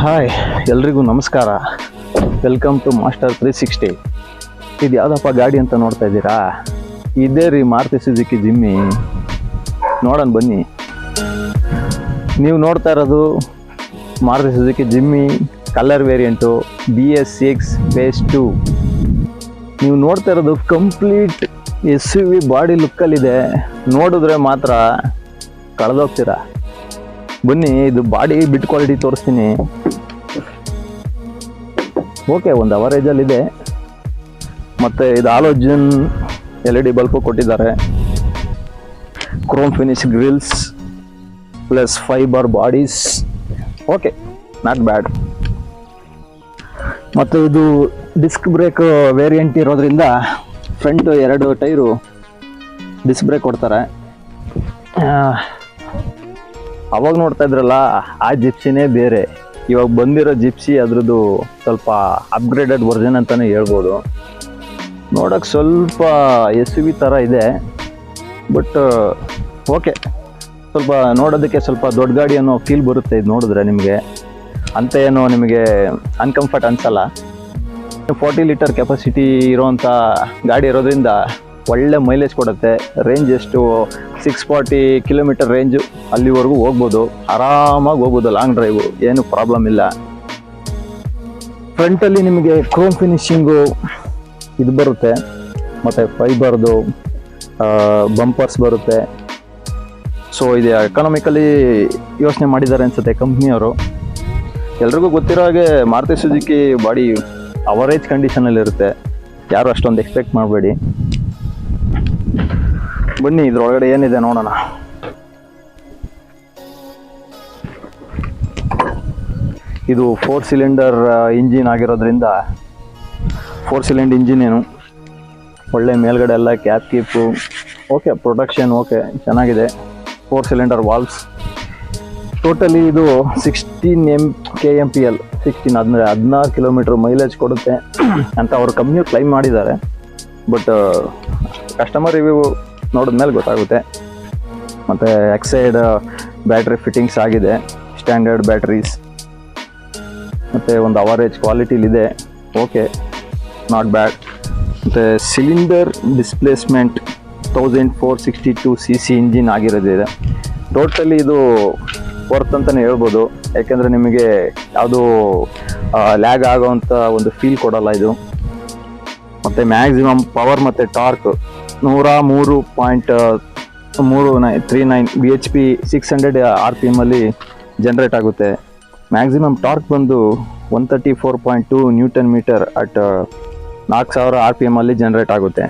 Hi ಎಲ್ರಿಗೂ ನಮಸ್ಕಾರ. Welcome to master three sixty ಇದು ಯಾವುದಪ್ಪ ಗಾಡಿ ಅಂತ ನೋಡ್ತಾ ಇದ್ದೀರಾ? ಇದೇ ರೀ ಮಾರುತಿ ಸುಜುಕಿ ಜಿಮ್ಮಿ. ನೋಡೋಣ ಬನ್ನಿ. ನೀವು ನೋಡ್ತಾ ಇರೋದು Maruti Suzuki Jimny colour variant B S six base to ನೀವು ನೋಡ್ತಾ ಇರೋದು complete S U V body ಲುಕ್ಕಲ್ಲಿದೆ. ನೋಡಿದ್ರೆ ಮಾತ್ರ ಕಳೆದೋಗ್ತೀರಾ? ಬನ್ನಿ, ಇದು ಬಾಡಿ ಬಿಟ್ ಕ್ವಾಲಿಟಿ ತೋರಿಸ್ತೀನಿ. ಓಕೆ, ಒಂದು ಅವರೇಜಲ್ಲಿದೆ ಮತ್ತು ಇದು halogen L E D bulb ಕೊಟ್ಟಿದ್ದಾರೆ. Chrome finish grills plus fibre bodies okay not bad ಮತ್ತು ಇದು ಡಿಸ್ಕ್ ಬ್ರೇಕ್ ವೇರಿಯಂಟ್ ಇರೋದ್ರಿಂದ ಫ್ರಂಟ್ ಎರಡು ಟೈರು ಡಿಸ್ಕ್ ಬ್ರೇಕ್ ಕೊಡ್ತಾರೆ. ಅವಾಗ ನೋಡ್ತಾ ಇದ್ರಲ್ಲ, ಆ ಜಿಪ್ಸಿನೇ ಬೇರೆ. ಇವಾಗ ಬಂದಿರೋ ಜಿಪ್ಸಿ ಅದರದ್ದು ಸ್ವಲ್ಪ ಅಪ್ಗ್ರೇಡೆಡ್ ವರ್ಜನ್ ಅಂತಲೇ ಹೇಳ್ಬೋದು. ನೋಡೋಕೆ ಸ್ವಲ್ಪ ಎಸ್ ಯು ವಿ ಥರ ಇದೆ ಬಟ್ ಓಕೆ ಸ್ವಲ್ಪ ನೋಡೋದಕ್ಕೆ ಸ್ವಲ್ಪ ದೊಡ್ಡ ಗಾಡಿ ಅನ್ನೋ ಫೀಲ್ ಬರುತ್ತೆ ಇದು ನೋಡಿದ್ರೆ ನಿಮಗೆ. ಅಂತ ಏನೋ ನಿಮಗೆ ಅನ್ಕಂಫರ್ಟ್ ಅನಿಸಲ್ಲ. ಫೋರ್ಟಿ ಲೀಟರ್ ಕೆಪಾಸಿಟಿ ಇರೋವಂಥ ಗಾಡಿ ಇರೋದ್ರಿಂದ ಒಳ್ಳೆ ಮೈಲೇಜ್ ಕೊಡುತ್ತೆ. ರೇಂಜ್ ಎಷ್ಟು? ಸಿಕ್ಸ್ ಫಾರ್ಟಿ ಕಿಲೋಮೀಟರ್ ರೇಂಜು ಅಲ್ಲಿವರೆಗೂ ಹೋಗ್ಬೋದು. ಆರಾಮಾಗಿ ಹೋಗ್ಬೋದು ಲಾಂಗ್ ಡ್ರೈವು ಏನು ಪ್ರಾಬ್ಲಮ್ ಇಲ್ಲ. ಫ್ರಂಟಲ್ಲಿ ನಿಮಗೆ ಕ್ರೋಮ್ ಫಿನಿಶಿಂಗು ಇದು ಬರುತ್ತೆ. ಮತ್ತು ಫೈಬರ್ದು ಬಂಪರ್ಸ್ ಬರುತ್ತೆ. ಸೊ ಇದು ಎಕನಾಮಿಕಲಿ ಯೋಚನೆ ಮಾಡಿದ್ದಾರೆ ಅನ್ಸುತ್ತೆ ಕಂಪ್ನಿಯವರು ಎಲ್ರಿಗೂ ಗೊತ್ತಿರೋ ಹಾಗೆ ಮಾರುತಿ ಸುಜುಕಿ ಬಾಡಿ ಅವರೇಜ್ ಕಂಡೀಷನಲ್ಲಿ ಇರುತ್ತೆ. ಯಾರು ಅಷ್ಟೊಂದು ಎಕ್ಸ್ಪೆಕ್ಟ್ ಮಾಡಬೇಡಿ. ಬನ್ನಿ, ಇದ್ರೊಳಗಡೆ ಏನಿದೆ ನೋಡೋಣ. ಇದು ಫೋರ್ ಸಿಲಿಂಡರ್ ಇಂಜಿನ್ ಆಗಿರೋದ್ರಿಂದ ಫೋರ್ ಇಂಜಿನ್ ಏನು. ಒಳ್ಳೆ ಮೇಲ್ಗಡೆ ಎಲ್ಲ cap keep okay production okay ಚೆನ್ನಾಗಿದೆ. ಫೋರ್ ಸಿಲಿಂಡರ್ ವಾಲ್ವ್ಸ್ ಟೋಟಲಿ ಇದು sixteen M K M P L sixteen ಅಂದರೆ ಹದಿನಾರು ಕಿಲೋಮೀಟ್ರ್ ಮೈಲೇಜ್ ಕೊಡುತ್ತೆ. ಅಂತ ಅವರು ಕಮ್ಮಿ ಕ್ಲೈಮ್ ಮಾಡಿದ್ದಾರೆ. ಬಟ್ ಕಸ್ಟಮರ್ ರಿವ್ಯೂ ನೋಡಿದ್ಮೇಲೆ ಗೊತ್ತಾಗುತ್ತೆ. ಮತ್ತು ಎಕ್ಸೈಡ್ ಬ್ಯಾಟ್ರಿ ಫಿಟ್ಟಿಂಗ್ಸ್ ಆಗಿದೆ. ಸ್ಟ್ಯಾಂಡರ್ಡ್ ಬ್ಯಾಟ್ರೀಸ್ ಮತ್ತು ಒಂದು ಅವರೇಜ್ ಕ್ವಾಲಿಟಿಲಿದೆ ಓಕೆ ನಾಟ್ ಬ್ಯಾಡ್ ಮತ್ತು cylinder displacement thousand four sixty two C C engine ಆಗಿರೋದಿದೆ. Totally ಇದು ವರ್ತ್ ಅಂತಲೇ ಹೇಳ್ಬೋದು. ಯಾಕೆಂದರೆ ನಿಮಗೆ ಯಾವುದು ಲ್ಯಾಗ್ ಆಗೋವಂಥ ಒಂದು ಫೀಲ್ ಕೊಡಲ್ಲ ಇದು. ಮತ್ತು ಮ್ಯಾಕ್ಸಿಮಮ್ ಪವರ್ ಮತ್ತು ಟಾರ್ಕ್ ನೂರ ಮೂರು ಪಾಯಿಂಟ್ ಮೂರು ನೈ three nine B H P six hundred R P ಎಮ್ಮಲ್ಲಿ generate ಆಗುತ್ತೆ. ಮ್ಯಾಕ್ಸಿಮಮ್ ಟಾರ್ಕ್ ಬಂದು one thirty four point two newton metre at ನಾಲ್ಕು ಸಾವಿರ ಆರ್ ಪಿ ಎಮ್ಮಲ್ಲಿ ಜನ್ರೇಟ್ ಆಗುತ್ತೆ.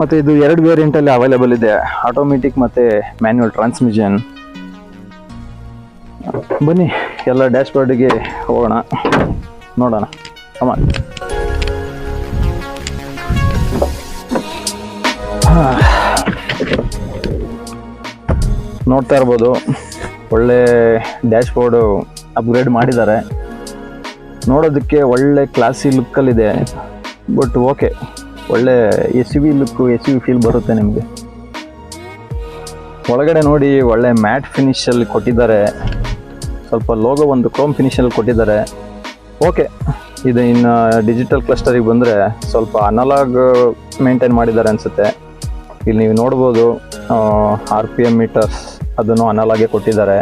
ಮತ್ತು ಇದು ಎರಡು ವೇರಿಯಂಟಲ್ಲಿ ಅವೈಲೇಬಲ್ ಇದೆ. ಆಟೋಮೆಟಿಕ್ ಮತ್ತು ಮ್ಯಾನ್ಯುವಲ್ ಟ್ರಾನ್ಸ್ಮಿಷನ್ ಬನ್ನಿ, ಎಲ್ಲ ಡ್ಯಾಶ್ಬೋರ್ಡಿಗೆ ಹೋಗೋಣ. ನೋಡೋಣ. ಕಮಾನ್ ನೋಡ್ತಾ ಇರ್ಬೋದು. ಒಳ್ಳೆ ಡ್ಯಾಶ್ಬೋರ್ಡು ಅಪ್ಗ್ರೇಡ್ ಮಾಡಿದ್ದಾರೆ. ನೋಡೋದಕ್ಕೆ ಒಳ್ಳೆ ಕ್ಲಾಸಿ ಲುಕ್ಕಲ್ಲಿದೆ ಬಟ್ ಓಕೆ ಒಳ್ಳೆ S U V look S U V feel ಬರುತ್ತೆ ನಿಮಗೆ. ಒಳಗಡೆ ನೋಡಿ ಒಳ್ಳೆ ಮ್ಯಾಟ್ ಫಿನಿಷಲ್ಲಿ ಕೊಟ್ಟಿದ್ದಾರೆ. ಸ್ವಲ್ಪ ಲೋಗೋ ಒಂದು ಕ್ರೋಮ್ ಫಿನಿಷಲ್ಲಿ ಕೊಟ್ಟಿದ್ದಾರೆ. ಓಕೆ ಇದು ಇನ್ನು ಡಿಜಿಟಲ್ ಕ್ಲಸ್ಟರಿಗೆ ಬಂದರೆ ಸ್ವಲ್ಪ ಅನಲಾಗ್ ಮೇಂಟೈನ್ ಮಾಡಿದ್ದಾರೆ ಅನಿಸುತ್ತೆ. ಇಲ್ಲಿ ನೀವು ನೋಡ್ಬೋದು ಆರ್ ಪಿ ಎಂ ಮೀಟರ್ಸ್ ಅದನ್ನು ಅನಲಾಗೆ ಕೊಟ್ಟಿದ್ದಾರೆ.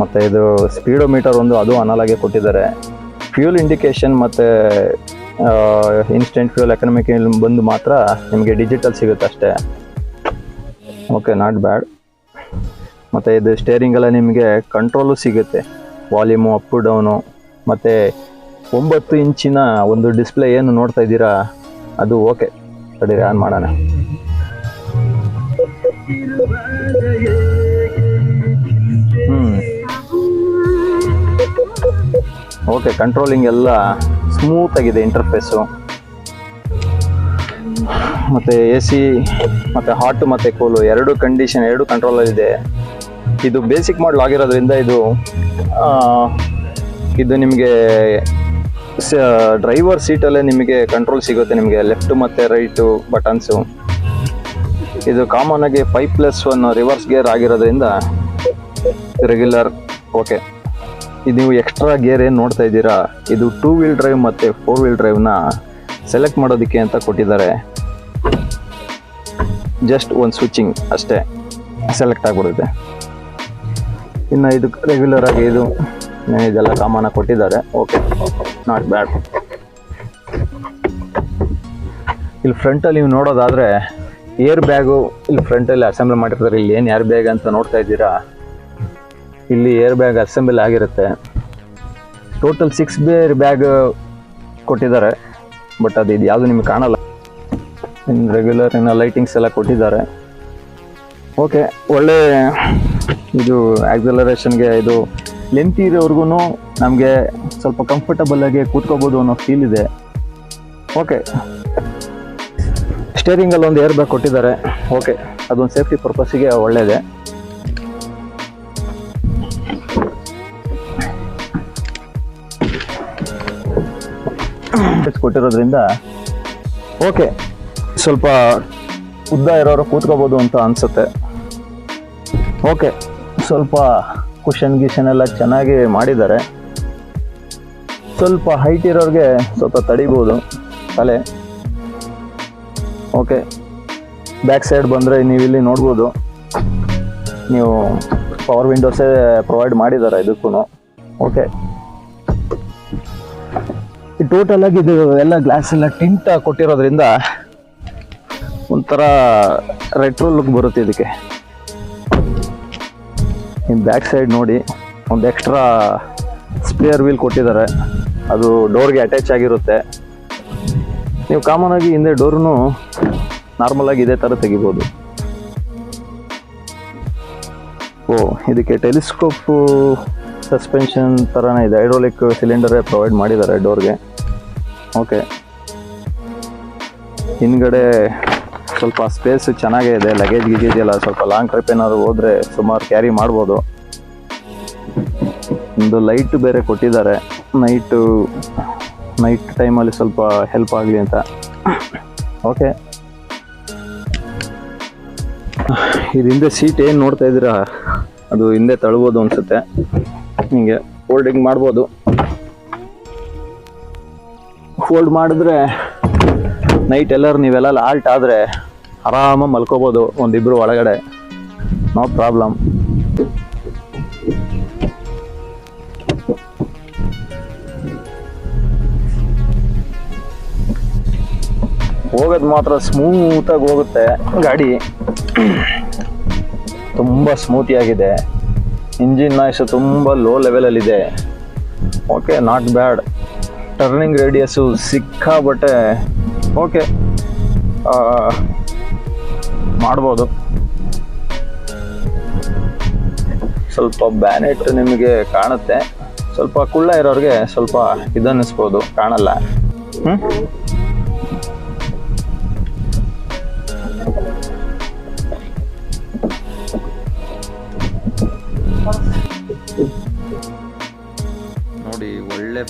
ಮತ್ತು ಇದು ಸ್ಪೀಡೋ ಮೀಟರ್ ಒಂದು, ಅದು ಅನಲಾಗೆ ಕೊಟ್ಟಿದ್ದಾರೆ. ಫ್ಯೂಲ್ ಇಂಡಿಕೇಶನ್ ಮತ್ತು ಇನ್ಸ್ಟೆಂಟ್ ಫ್ಯೂಲ್ ಎಕನಾಮಿಕ್ ಬಂದು ಮಾತ್ರ ನಿಮಗೆ ಡಿಜಿಟಲ್ ಸಿಗುತ್ತೆ ಅಷ್ಟೇ. ಓಕೆ ನಾಟ್ ಬ್ಯಾಡ್ ಮತ್ತು ಇದು ಸ್ಟೇರಿಂಗ್ ಎಲ್ಲ ನಿಮಗೆ ಕಂಟ್ರೋಲು ಸಿಗುತ್ತೆ. ವಾಲ್ಯೂಮು ಅಪ್ ಡೌನು ಮತ್ತು ಒಂಬತ್ತು ಇಂಚಿನ ಒಂದು ಡಿಸ್ಪ್ಲೇ ಏನು ನೋಡ್ತಾ ಇದ್ದೀರಾ, ಅದು ಓಕೆ ಸರಿ ಆನ್ ಮಾಡೋಣ. ಹ್ಞೂ ಓಕೆ ಕಂಟ್ರೋಲಿಂಗ್ ಎಲ್ಲ ಸ್ಮೂತ್ ಆಗಿದೆ ಇಂಟರ್ಫೇಸು ಮತ್ತು ಎ ಸಿ ಮತ್ತು ಹಾಟು ಮತ್ತು ಕೂಲು ಎರಡು ಕಂಡೀಷನ್ ಎರಡು ಕಂಟ್ರೋಲಲ್ಲಿದೆ ಇದು. ಬೇಸಿಕ್ ಮಾಡಲ್ ಆಗಿರೋದ್ರಿಂದ ಇದು ಇದು ನಿಮಗೆ ಡ್ರೈವರ್ ಸೀಟಲ್ಲೇ ನಿಮಗೆ ಕಂಟ್ರೋಲ್ ಸಿಗುತ್ತೆ ನಿಮಗೆ ಲೆಫ್ಟು ಮತ್ತು ರೈಟು ಬಟನ್ಸು ಇದು ಕಾಮನ್ ಆಗಿ five plus one reverse gear ಆಗಿರೋದ್ರಿಂದ ರೆಗ್ಯುಲರ್ ಓಕೆ ಇದು ನೀವು ಎಕ್ಸ್ಟ್ರಾ ಗೇರ್ ಏನು ನೋಡ್ತಾ ಇದ್ದೀರಾ, ಇದು ಟೂ ವೀಲ್ ಡ್ರೈವ್ ಮತ್ತು ಫೋರ್ ವೀಲ್ ಡ್ರೈವ್ನ ಸೆಲೆಕ್ಟ್ ಮಾಡೋದಕ್ಕೆ ಅಂತ ಕೊಟ್ಟಿದ್ದಾರೆ. ಜಸ್ಟ್ ಒಂದು ಸ್ವಿಚಿಂಗ್ ಅಷ್ಟೇ ಸೆಲೆಕ್ಟ್ ಆಗಿಬಿಡುತ್ತೆ. ಇನ್ನು ಇದು ರೆಗ್ಯುಲರ್ ಆಗಿ ಇದು ಇದೆಲ್ಲ ಕಾಮನ್ ಕೊಟ್ಟಿದ್ದಾರೆ. ಓಕೆ ನಾಟ್ ಬ್ಯಾಡ್ ಇಲ್ಲಿ ಫ್ರಂಟಲ್ಲಿ ನೀವು ನೋಡೋದಾದರೆ ಏರ್ ಬ್ಯಾಗು ಇಲ್ಲಿ ಫ್ರಂಟಲ್ಲಿ ಅಸೆಂಬ್ಲಿ ಮಾಡಿರ್ತಾರೆ ಇಲ್ಲಿ ಏನು ಏರ್ ಬ್ಯಾಗ್ ಅಂತ ನೋಡ್ತಾ ಇದ್ದೀರಾ ಇಲ್ಲಿ ಏರ್ ಬ್ಯಾಗ್ ಅಸೆಂಬಲ್ ಆಗಿರುತ್ತೆ. ಟೋಟಲ್ ಸಿಕ್ಸ್ ಬೇರ್ ಬ್ಯಾಗ್ ಕೊಟ್ಟಿದ್ದಾರೆ. ಬಟ್ ಅದು ಇದು ಯಾವುದು ನಿಮಗೆ ಕಾಣಲ್ಲ. ಇನ್ನು ರೆಗ್ಯುಲರ್ ಇನ್ನು ಲೈಟಿಂಗ್ಸ್ ಎಲ್ಲ ಕೊಟ್ಟಿದ್ದಾರೆ. ಓಕೆ ಒಳ್ಳೆ ಇದು ಆ್ಯಕ್ಸಲರೇಷನ್ಗೆ ಇದು ಲೆಂತ್ ಇರೋವರೆಗೂ ನಮಗೆ ಸ್ವಲ್ಪ ಕಂಫರ್ಟಬಲ್ ಆಗಿ ಕೂತ್ಕೋಬೋದು ಅನ್ನೋ ಫೀಲ್ ಇದೆ. ಓಕೆ ಸ್ಟೇರಿಂಗಲ್ಲಿ ಒಂದು ಏರ್ ಬ್ಯಾಗ್ ಕೊಟ್ಟಿದ್ದಾರೆ. ಓಕೆ ಅದೊಂದು ಸೇಫ್ಟಿ ಪರ್ಪಸ್ಸಿಗೆ ಒಳ್ಳೆಯದೇ ಕೊಟ್ಟಿರೋದ್ರಿಂದ ಓಕೆ, ಸ್ವಲ್ಪ ಉದ್ದ ಇರೋರು ಕೂತ್ಕೋಬೋದು ಅಂತ ಅನ್ಸುತ್ತೆ. ಓಕೆ, ಸ್ವಲ್ಪ ಕುಷನ್ ಗಿಷನ್ ಎಲ್ಲ ಚೆನ್ನಾಗಿ ಮಾಡಿದ್ದಾರೆ. ಸ್ವಲ್ಪ ಹೈಟ್ ಇರೋರಿಗೆ ಸ್ವಲ್ಪ ತಡಿಬೋದು ತಲೆ. ಓಕೆ ಬ್ಯಾಕ್ ಸೈಡ್ ಬಂದರೆ ನೀವು ಇಲ್ಲಿ ನೋಡ್ಬೋದು. ನೀವು ಪವರ್ ವಿಂಡೋಸೇ ಪ್ರೊವೈಡ್ ಮಾಡಿದ್ದಾರೆ ಇದಕ್ಕೂ ಓಕೆ. ಟೋಟಲ್ ಆಗಿ ಇದು ಎಲ್ಲ ಗ್ಲಾಸ್ ಎಲ್ಲ ಟಿಂಟ್ ಕೊಟ್ಟಿರೋದ್ರಿಂದ ಒಂಥರ ರೆಟ್ರೋ ಲುಕ್ ಬರುತ್ತೆ ಇದಕ್ಕೆ. ನಿಮ್ಮ ಬ್ಯಾಕ್ ಸೈಡ್ ನೋಡಿ, ಒಂದು ಎಕ್ಸ್ಟ್ರಾ ಸ್ಪೇರ್ ವೀಲ್ ಕೊಟ್ಟಿದ್ದಾರೆ. ಅದು ಡೋರ್ಗೆ ಅಟ್ಯಾಚ್ ಆಗಿರುತ್ತೆ. ನೀವು ಕಾಮನ್ ಆಗಿ ಹಿಂದೆ ಡೋರ್ನು ನಾರ್ಮಲ್ ಆಗಿ ಇದೇ ಥರ ತೆಗಿಬೋದು. ಓ, ಇದಕ್ಕೆ ಟೆಲಿಸ್ಕೋಪ್ ಸಸ್ಪೆನ್ಷನ್ ಥರನೇ ಇದೆ. ಹೈಡ್ರೋಲಿಕ್ ಸಿಲಿಂಡರೇ ಪ್ರೊವೈಡ್ ಮಾಡಿದ್ದಾರೆ ಡೋರ್ಗೆ ಓಕೆ ಹಿಂದ್ಗಡೆ ಸ್ವಲ್ಪ ಸ್ಪೇಸ್ ಚೆನ್ನಾಗೇ ಇದೆ. ಲಗೇಜ್ ಗಿಜೇಜ್ ಎಲ್ಲ ಸ್ವಲ್ಪ ಲಾಂಗ್ ಟ್ರಿಪ್ ಏನಾದ್ರು ಹೋದ್ರೆ ಸುಮಾರು ಕ್ಯಾರಿ ಮಾಡ್ಬೋದು. ಒಂದು ಲೈಟ್ ಬೇರೆ ಕೊಟ್ಟಿದ್ದಾರೆ. ನೈಟು ನೈಟ್ ಟೈಮಲ್ಲಿ ಸ್ವಲ್ಪ ಹೆಲ್ಪ್ ಆಗಲಿ ಅಂತ. ಓಕೆ ಇದು ಹಿಂದೆ ಸೀಟ್ ಏನು ನೋಡ್ತಾ ಇದ್ದೀರಾ? ಅದು ಹಿಂದೆ ತಳ್ಬೋದು ಅನ್ಸುತ್ತೆ. ಹಿಂಗೆ ಫೋಲ್ಡಿಂಗ್ ಮಾಡ್ಬೋದು. ಫೋಲ್ಡ್ ಮಾಡಿದ್ರೆ ನೈಟ್ ಎಲ್ಲರೂ ನೀವೆಲ್ಲ ಆಲ್ಟ್ ಆದರೆ ಆರಾಮಾಗಿ ಮಲ್ಕೋಬೋದು ಒಂದಿಬ್ರು ಒಳಗಡೆ. ನೋ ಪ್ರಾಬ್ಲಮ್ ಹೋಗೋದು ಮಾತ್ರ ಸ್ಮೂತಾಗಿ ಹೋಗುತ್ತೆ. ಗಾಡಿ ತುಂಬ ಸ್ಮೂತಿಯಾಗಿದೆ ಇಂಜಿನ್ ನಾಯ್ಸ್ ತುಂಬ low ಲೆವೆಲಲ್ಲಿದೆ okay not bad turning radius ಸಿಕ್ಕಾಬಟ್ಟೆ ಓಕೆ ಮಾಡ್ಬೋದು. ಸ್ವಲ್ಪ ಬ್ಯಾನೆಟ್ ನಿಮಗೆ ಕಾಣುತ್ತೆ. ಸ್ವಲ್ಪ ಕುಳ್ಳ ಇರೋರಿಗೆ ಸ್ವಲ್ಪ ಇದನ್ನಿಸ್ಬೋದು. ಕಾಣಲ್ಲ. ಹ್ಞೂ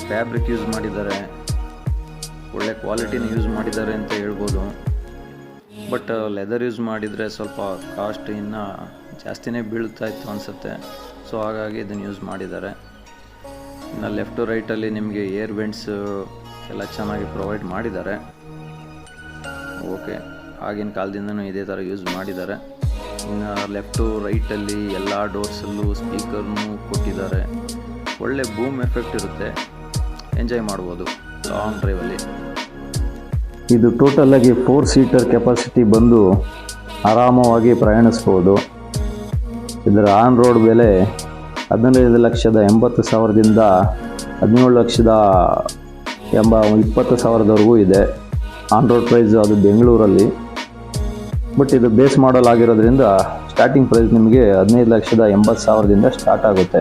ಫ್ಯಾಬ್ರಿಕ್ ಯೂಸ್ ಮಾಡಿದ್ದಾರೆ, ಒಳ್ಳೆ ಕ್ವಾಲಿಟಿನ ಯೂಸ್ ಮಾಡಿದ್ದಾರೆ ಅಂತ ಹೇಳ್ಬೋದು. ಬಟ್ ಲೆದರ್ ಯೂಸ್ ಮಾಡಿದರೆ ಸ್ವಲ್ಪ ಕಾಸ್ಟ್ ಇನ್ನು ಜಾಸ್ತಿನೇ ಬೀಳ್ತಾ ಇತ್ತು ಅನಿಸುತ್ತೆ. ಸೊ ಹಾಗಾಗಿ ಇದನ್ನು ಯೂಸ್ ಮಾಡಿದ್ದಾರೆ. ಇನ್ನು ಲೆಫ್ಟು ರೈಟಲ್ಲಿ ನಿಮಗೆ ಏರ್ ವೆಂಟ್ಸ್ ಎಲ್ಲ ಚೆನ್ನಾಗಿ ಪ್ರೊವೈಡ್ ಮಾಡಿದ್ದಾರೆ. ಓಕೆ ಆಗಿನ ಕಾಲದಿಂದನೂ ಇದೇ ಥರ ಯೂಸ್ ಮಾಡಿದ್ದಾರೆ. ಇನ್ನು ಲೆಫ್ಟು ರೈಟಲ್ಲಿ ಎಲ್ಲ ಡೋರ್ಸಲ್ಲೂ ಸ್ಪೀಕರ್ನೂ ಕೊಟ್ಟಿದ್ದಾರೆ. ಒಳ್ಳೆ ಬೂಮ್ ಎಫೆಕ್ಟ್ ಇರುತ್ತೆ. ಎಂಜಾಯ್ ಮಾಡ್ಬೋದು. ಲಾಂಗ್ ಡ್ರೈವಲ್ಲಿ ಇದು ಟೋಟಲ್ ಆಗಿ ಫೋರ್ ಸೀಟರ್ ಕೆಪಾಸಿಟಿ ಬಂದು ಆರಾಮವಾಗಿ ಪ್ರಯಾಣಿಸ್ಬೋದು. ಇದರ ಆನ್ ರೋಡ್ ಬೆಲೆ ಹದಿನೈದು ಲಕ್ಷದ ಎಂಬತ್ತು ಸಾವಿರದಿಂದ ಹದಿನೇಳು ಲಕ್ಷದ ಎಂಬ ಇಪ್ಪತ್ತು ಸಾವಿರದವರೆಗೂ ಇದೆ. ಆನ್ ರೋಡ್ ಪ್ರೈಸ್ ಅದು ಬೆಂಗಳೂರಲ್ಲಿ. ಬಟ್ ಇದು ಬೇಸ್ ಮಾಡಲ್ ಆಗಿರೋದ್ರಿಂದ ಸ್ಟಾರ್ಟಿಂಗ್ ಪ್ರೈಸ್ ನಿಮಗೆ ಹದಿನೈದು ಲಕ್ಷದ ಎಂಬತ್ತು ಸಾವಿರದಿಂದ ಸ್ಟಾರ್ಟ್ ಆಗುತ್ತೆ.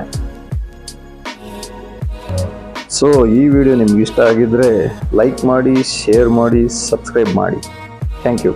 ಸೊ ಈ ವಿಡಿಯೋ ನಿಮ್ಗೆ ಇಷ್ಟ ಆಗಿದ್ದರೆ ಲೈಕ್ ಮಾಡಿ ಶೇರ್ ಮಾಡಿ ಸಬ್ಸ್ಕ್ರೈಬ್ ಮಾಡಿ. Thank you